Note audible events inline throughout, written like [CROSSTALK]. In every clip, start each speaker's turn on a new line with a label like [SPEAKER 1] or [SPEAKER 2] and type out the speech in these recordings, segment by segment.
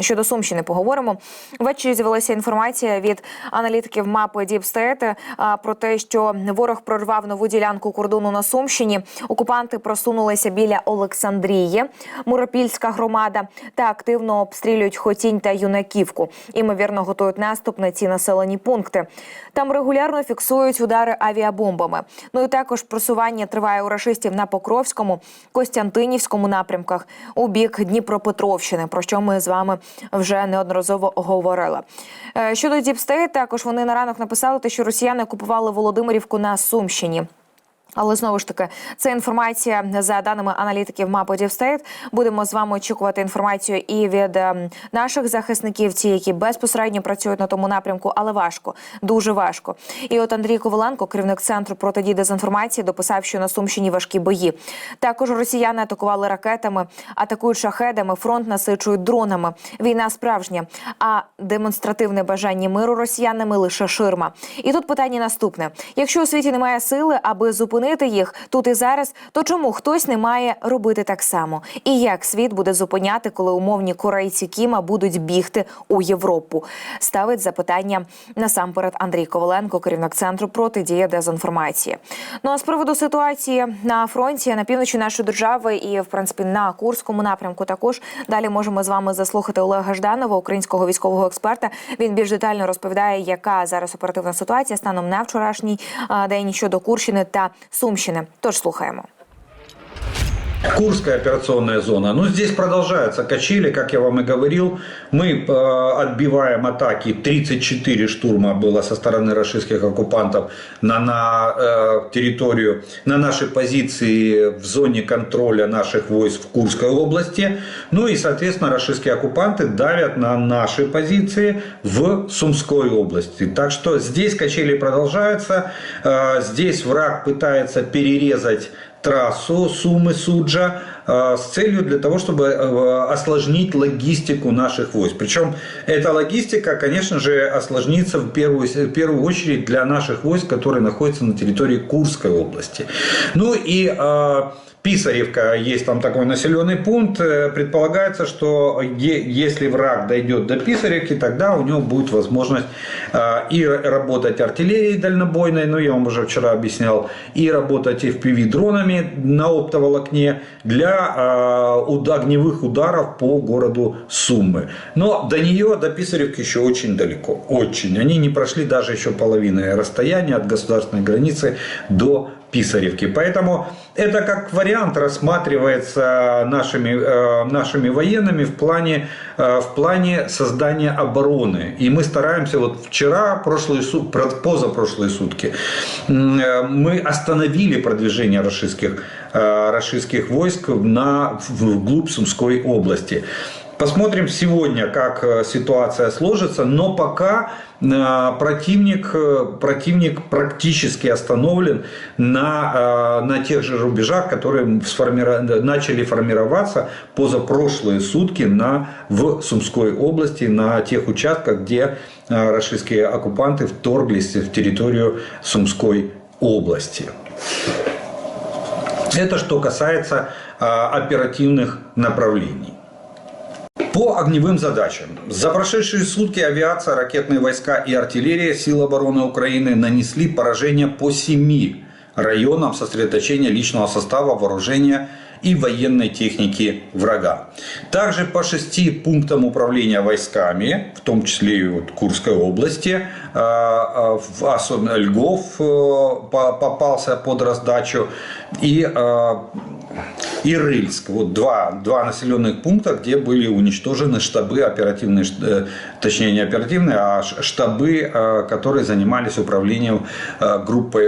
[SPEAKER 1] Щодо Сумщини поговоримо. Ввечері з'явилася інформація від аналітиків мапи State про те, що ворог прорвав нову ділянку кордону на Сумщині. Окупанти просунулися біля Олександрії, Муропільська громада та активно обстрілюють Хотінь та Юнаківку. Імовірно, готують наступ на ці населені пункти. Там регулярно фіксують удари авіабомбами. Ну і також просування триває у рашистів на Покровському, Костянтинівському напрямках у бік Дніпропетровщини. Про що ми з вами вже неодноразово говорили. Е, Щодо діпстей, також вони на ранок написали, те, що росіяни окупували Володимирівку на Сумщині. Але знову ж таки, це інформація за даними аналітиків мапи Дівстейт. Будемо з вами очікувати інформацію і від ем, наших захисників, ті, які безпосередньо працюють на тому напрямку, але важко, дуже важко. І от Андрій Коваленко, керівник центру протидії дезінформації, дописав, що на Сумщині важкі бої. Також росіяни атакували ракетами, атакують шахедами, фронт насичують дронами. Війна справжня, а демонстративне бажання миру росіянами лише ширма. І тут питання наступне: якщо у світі немає сили, аби зупинити їх тут і зараз, то чому хтось не має робити так само? І як світ буде зупиняти, коли умовні корейці Кіма будуть бігти у Європу? Ставить запитання насамперед Андрій Коваленко, керівник центру протидії дезінформації. Ну а з приводу ситуації на фронті на півночі нашої держави і в принципі на Курському напрямку також далі можемо з вами заслухати Олега Жданова, українського військового експерта. Він більш детально розповідає, яка зараз оперативна ситуація станом на вчорашній день щодо Курщини та Сумщини. Тож слухаємо.
[SPEAKER 2] Курская операционная зона. Ну, здесь продолжаются качели, как я вам и говорил. Мы э, отбиваем атаки. 34 штурма было со стороны российских оккупантов на, на э, территорию, на наши позиции в зоне контроля наших войск в Курской области. Ну и, соответственно, российские оккупанты давят на наши позиции в Сумской области. Так что здесь качели продолжаются. Э, здесь враг пытается перерезать трассу Сумы-Суджа э, с целью для того, чтобы э, осложнить логистику наших войск. Причем эта логистика, конечно же, осложнится в первую, в первую очередь для наших войск, которые находятся на территории Курской области. Ну и э, Писаревка, есть там такой населенный пункт. Э, Предполагается, что если враг дойдет до Писаревки, тогда у него будет возможность э, и работать артиллерией дальнобойной, ну я вам уже вчера объяснял, и работать FPV дронами на оптоволокне для э, огневых ударов по городу Суммы. Но до нее, до Писаревки еще очень далеко. Очень. Они не прошли даже еще половины расстояния от государственной границы до Писаревки. Поэтому это как вариант рассматривается нашими, э, нашими военными в плане, э, в плане создания обороны. И мы стараемся, вот вчера, прошлые, позапрошлые сутки, э, мы остановили продвижение российских, российских войск на, вглубь Сумской области. Посмотрим сегодня, как э, ситуация сложится, но пока э, противник, э, противник практически остановлен на, на тех же рубежах, которые сформира- начали формироваться позапрошлые сутки на, в Сумской области, на тех участках, где российские оккупанты вторглись в территорию Сумской области. Это что касается оперативных направлений. По огневым задачам. За прошедшие сутки авиация, ракетные войска и артиллерия сил обороны Украины нанесли поражение по семи районам сосредоточения личного состава, вооружения и военной техники врага. Также по шести пунктам управления войсками, в том числе и вот Курской области, э, в- особенно Льгов э, по- попался под раздачу и э, и Рыльск. Вот два, два населенных пункта, где были уничтожены штабы оперативные, э, точнее не оперативные, а штабы, э, которые занимались управлением группой,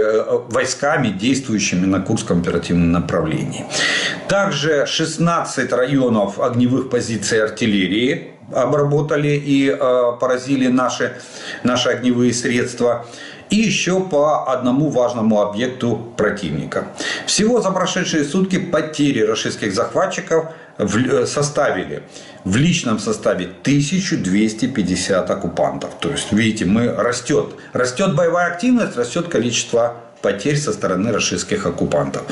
[SPEAKER 2] войсками, действующими на Курском оперативном направлении. Также 16 районов огневых позиций артиллерии обработали и э, поразили наши, наши огневые средства и еще по одному важному объекту противника. Всего за прошедшие сутки потери российских захватчиков э, составили в личном составе 1250 оккупантов. То есть, видите, мы растет. Растет боевая активность, растет количество потерь со стороны российских оккупантов.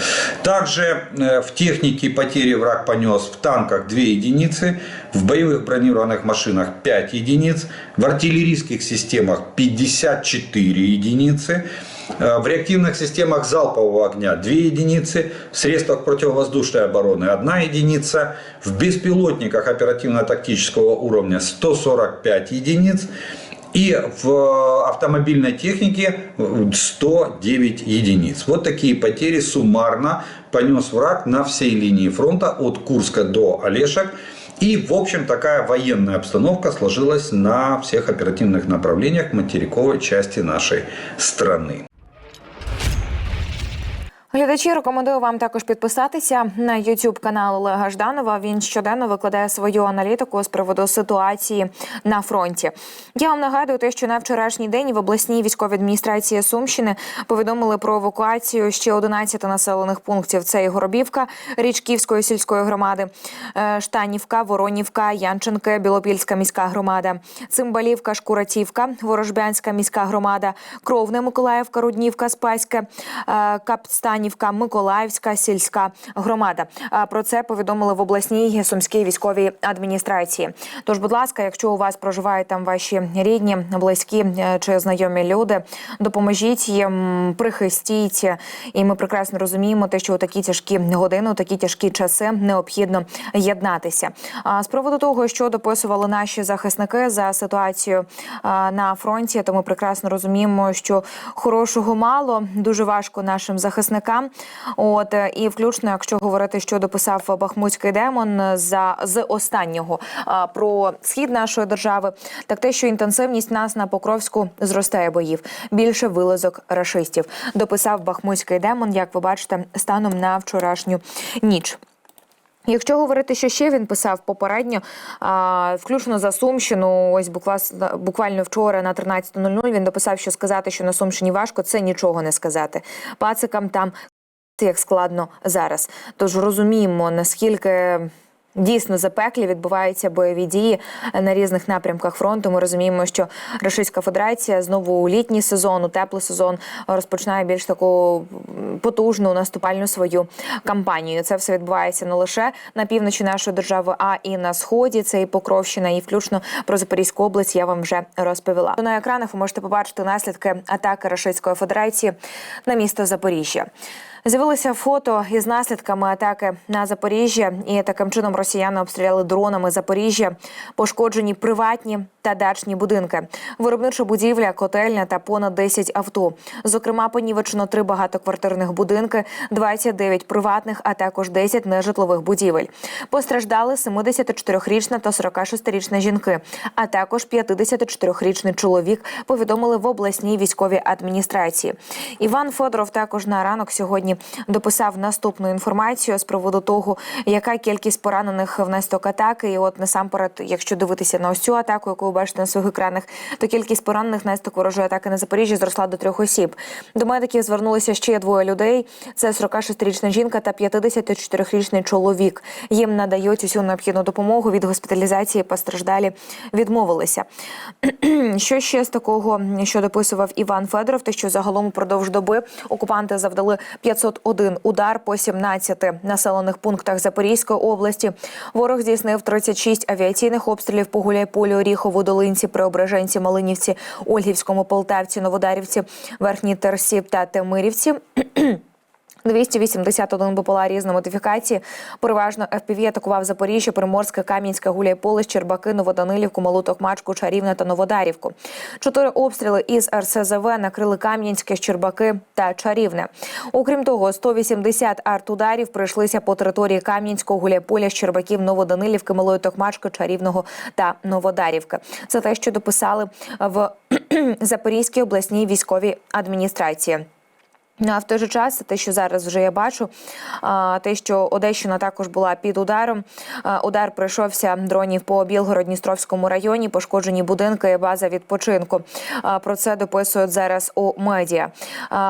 [SPEAKER 2] Также э, в технике потери враг понес в танках 2 единицы, в боевых бронированных машинах 5 единиц, в артиллерийских системах 54 единицы, э, в реактивных системах залпового огня 2 единицы, в средствах противовоздушной обороны 1 единица, в беспилотниках оперативно-тактического уровня 145 единиц, и в автомобильной технике 109 единиц. Вот такие потери суммарно понес враг на всей линии фронта от Курска до Олешек. И, в общем, такая военная обстановка сложилась на всех оперативных направлениях материковой части нашей страны.
[SPEAKER 1] Глядачі рекомендую вам також підписатися на YouTube канал Олега Жданова. Він щоденно викладає свою аналітику з приводу ситуації на фронті. Я вам нагадую, те, що на вчорашній день в обласній військовій адміністрації Сумщини повідомили про евакуацію ще 11 населених пунктів. Це і Горобівка Річківської сільської громади, е, Штанівка, Воронівка, Янченке, Білопільська міська громада, Цимбалівка, Шкуратівка, Ворожбянська міська громада, Кровне, Миколаївка, Руднівка, Спаське, е, Капстанівка, Миколаївська сільська громада. Про це повідомили в обласній сумській військовій адміністрації. Тож, будь ласка, якщо у вас проживають там ваші рідні, близькі е, чи знайомі люди, допоможіть їм, прихистіть. І ми прекрасно розуміємо, те, що у такі тяжкі години, у такі тяжкі часи необхідно єднатися. З приводу того, що дописували наші захисники за ситуацію на фронті, то ми прекрасно розуміємо, що хорошого мало дуже важко нашим захисникам. От е, і включно, якщо говорити, що дописав Бахмутський демон за з останнього а, про схід нашої держави, так те, що інтенсивність нас на Покровську зростає боїв, більше вилазок рашистів. Дописав Бахмутський демон, як ви бачите, станом на вчорашню ніч. Якщо говорити, що ще він писав попередньо, а, включно за Сумщину, ось буквально, буквально вчора на 13.00 він дописав, що сказати, що на Сумщині важко, це нічого не сказати. Пацикам там як складно зараз. Тож розуміємо, наскільки. Дійсно запеклі відбуваються бойові дії на різних напрямках фронту. Ми розуміємо, що Російська Федерація знову у літній сезон, у теплий сезон розпочинає більш таку потужну наступальну свою кампанію. Це все відбувається не лише на півночі нашої держави, а і на сході. Це і Покровщина, і включно про Запорізьку область. Я вам вже розповіла. На екранах ви можете побачити наслідки атаки Російської Федерації на місто Запоріжжя. З'явилися фото із наслідками атаки на Запоріжжя, і таким чином росіяни обстріляли дронами Запоріжжя, пошкоджені приватні та дачні будинки, виробнича будівля, котельня та понад 10 авто. Зокрема, понівечено три багатоквартирних будинки, 29 приватних, а також 10 нежитлових будівель. Постраждали 74-річна та 46-річна жінки, а також 54-річний чоловік. Повідомили в обласній військовій адміністрації. Іван Федоров також на ранок сьогодні дописав наступну інформацію з приводу того, яка кількість поранених внаслідок атаки. І от насамперед, якщо дивитися на ось цю атаку, яку ви бачите на своїх екранах, то кількість поранених внаслідок ворожої атаки на Запоріжжі зросла до трьох осіб. До медиків звернулися ще двоє людей: це 46-річна жінка та 54-річний чоловік. Їм надають усю необхідну допомогу від госпіталізації. Постраждалі відмовилися. [CLEARS THROAT] Що ще з такого, що дописував Іван Федоров, те, що загалом упродовж доби окупанти завдали 501 удар по 17 населених пунктах Запорізької області. Ворог здійснив 36 авіаційних обстрілів по Гуляйполі, Оріхову, Долинці, Преображенці, Малинівці, Ольгівському, Полтавці, Новодарівці, Верхній Терсі та Темирівці. 281 БПЛА різної модифікації. Переважно FPV атакував Запоріжжя, Приморське, Кам'янське, Гуляйполе, Щербаки, Новоданилівку, Малу Токмачку, Чарівне та Новодарівку. Чотири обстріли із РСЗВ накрили Кам'янське, Щербаки та Чарівне. Окрім того, 180 артударів прийшлися по території Кам'янського, Гуляйполя, Щербаків, Новоданилівки, Малої Токмачки, Чарівного та Новодарівки. Це те, що дописали в [CLEARS THROAT] Запорізькій обласній військовій адміністрації. Ну, а в той же час, те, що зараз вже я бачу, те, що Одещина також була під ударом. Удар пройшовся дронів по Білгород-Дністровському районі, пошкоджені будинки база відпочинку. Про це дописують зараз у медіа.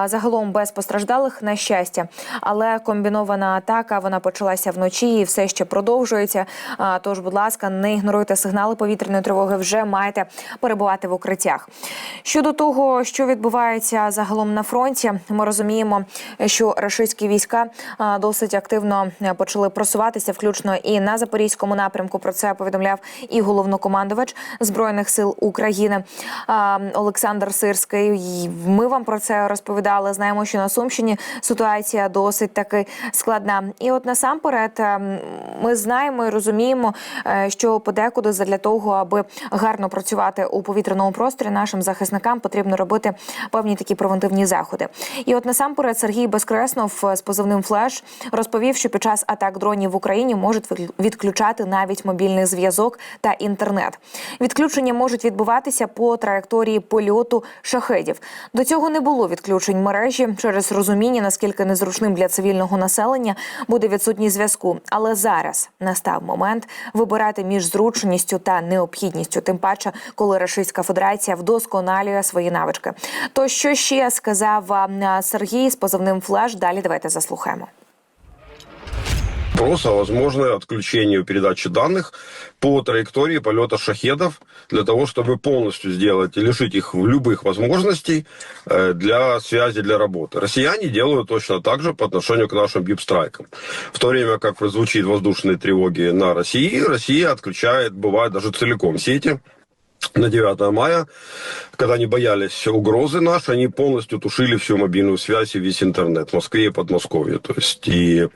[SPEAKER 1] Загалом без постраждалих на щастя, але комбінована атака вона почалася вночі і все ще продовжується. Тож, будь ласка, не ігноруйте сигнали повітряної тривоги. Вже маєте перебувати в укриттях. Щодо того, що відбувається загалом на фронті, ми розуміємо, що рашистські війська досить активно е, почали просуватися, включно і на запорізькому напрямку. Про це повідомляв і головнокомандувач збройних сил України Олександр Сирський. Ми вам про це розповідали. Знаємо, що на Сумщині ситуація досить таки складна. І от насамперед е, ми знаємо і розуміємо, е, що подекуди задля того, аби гарно працювати у повітряному просторі, нашим захисникам потрібно робити певні такі превентивні заходи. І от насамперед Сергій Безкреснов з позивним флеш розповів, що під час атак дронів в Україні можуть від- відключати навіть мобільний зв'язок та інтернет. Відключення можуть відбуватися по траєкторії польоту шахедів. До цього не було відключень мережі через розуміння, наскільки незручним для цивільного населення буде відсутність зв'язку. Але зараз настав момент вибирати між зручністю та необхідністю, тим паче, коли Рашистська Федерація вдосконалює свої навички. То що ще сказав а, Сергій з позивним флеш? Далі давайте заслухаємо.
[SPEAKER 3] Вопрос о возможное отключению передачи данных по траектории полета шахедов для того, чтобы полностью сделать и лишить их любых возможностей э, для связи, для работы. Россияне делают точно так же по отношению к нашим бипстрайкам. В то время как звучит воздушные тревоги на России, Россия отключает, бывает, даже целиком сети. на 9 мая, когда они боялись угрозы наши, они полностью тушили всю мобильную связь и весь интернет в Москве и Подмосковье. То есть и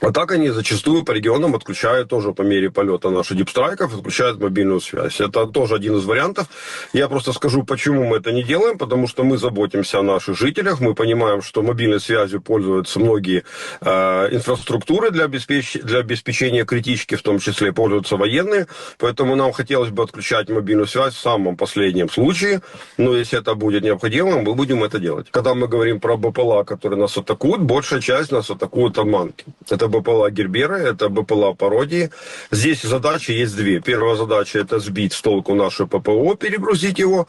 [SPEAKER 3] а так они зачастую по регионам отключают тоже по мере полета наших дипстрайков, отключают мобильную связь. Это тоже один из вариантов. Я просто скажу, почему мы это не делаем, потому что мы заботимся о наших жителях, мы понимаем, что мобильной связью пользуются многие э, инфраструктуры для, обеспеч... для обеспечения критички, в том числе пользуются военные, поэтому нам хотелось бы отключать мобильную связь в самом последнем случае, но если это будет необходимо, мы будем это делать. Когда мы говорим про БПЛА, которые нас атакуют, большая часть нас атакуют обманки. Это БПЛА Гербера, это БПЛА пародии. Здесь задачи есть две. Первая задача это сбить с толку наше ППО, перегрузить его.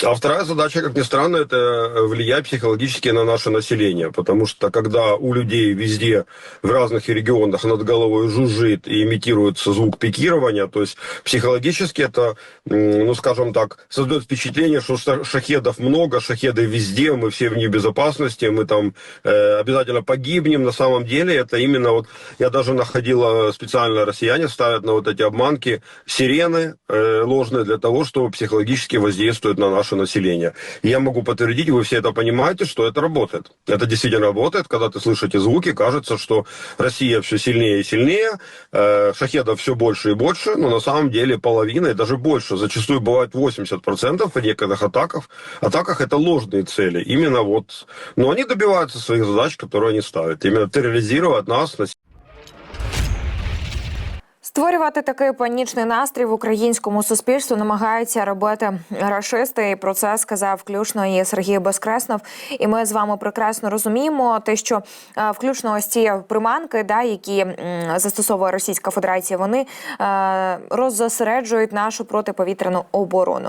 [SPEAKER 3] А вторая задача, как ни странно, это влиять психологически на наше население. Потому что когда у людей везде, в разных регионах над головой жужжит и имитируется звук пикирования, то есть психологически это, ну скажем так, создает впечатление, что ша- шахедов много, шахеды везде, мы все в небезопасности, мы там э, обязательно погибнем. На самом деле это именно вот, я даже находила специально россияне ставят на вот эти обманки сирены э, ложные для того, чтобы психологически воздействовать на наше население. И я могу подтвердить, вы все это понимаете, что это работает. Это действительно работает, когда ты слышите звуки, кажется, что Россия все сильнее и сильнее, э, шахедов все больше и больше, но на самом деле половина и даже больше, зачастую бывает 80% при некоторых атаках. Атаках это ложные цели. Именно вот, но они добиваются своих задач, которые они ставят. Именно терроризировать нас,
[SPEAKER 1] Створювати такий панічний настрій в українському суспільству намагаються робити рашисти. І про це сказав включно і Сергій Безкреснов. І ми з вами прекрасно розуміємо те, що е, включно ось ці приманки, да, які застосовує Російська Федерація, вони е, роззосереджують нашу протиповітряну оборону.